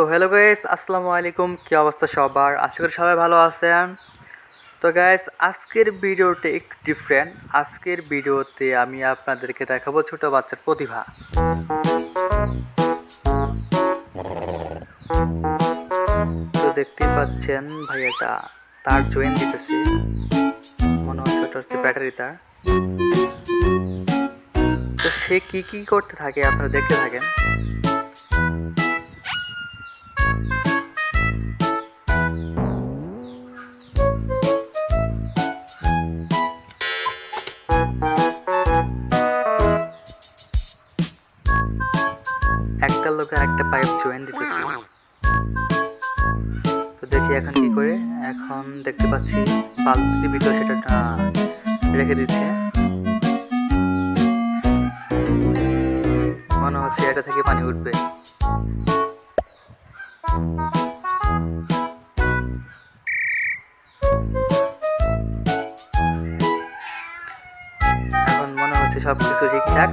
তো hello guys আসসালামু আলাইকুম। কী অবস্থা সবার? আশা করি সবাই ভালো আছেন। তো গাইস আজকের ভিডিওটা একটু ডিফারেন্ট আজকের ভিডিওতে আমি আপনাদেরকে দেখাবো ছোট বাচ্চার প্রতিভা। তো দেখতেই পাচ্ছেন ভাইয়াটা, তার জয়েন দিতেছে। মনে হচ্ছে ওটা হচ্ছে ব্যাটারি তার। তো সে কি কি করতে থাকে আপনারা দেখতে থাকেন। লোকে একটা পাইপ জয়েন দিতেছে। তো দেখি এখন কি করে। এখন দেখতে পাচ্ছি বালতির ভিতরে সেটা রেখে দিচ্ছে। মনে হচ্ছে এটা থেকে পানি উঠবে। এখন মনে হচ্ছে ঠিকঠাক।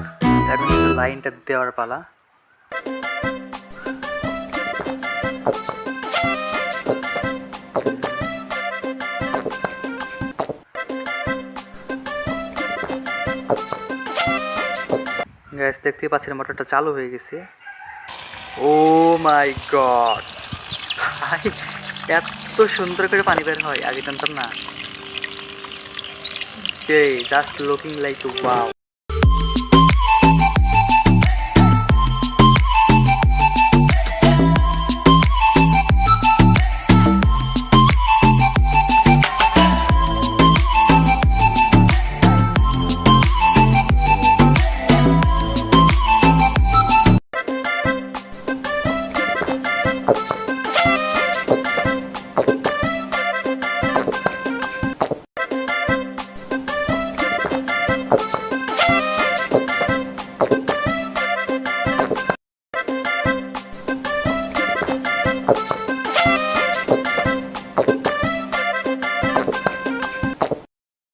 এখন লাইনটা দেওয়ার পালা। গ্যাস দেখতেই পাচ্ছেন মোটরটা চালু হয়ে গেছে। Oh my god. এত সুন্দর করে পানি বের হয়। আগে জানতাম না। সেই just looking like wow you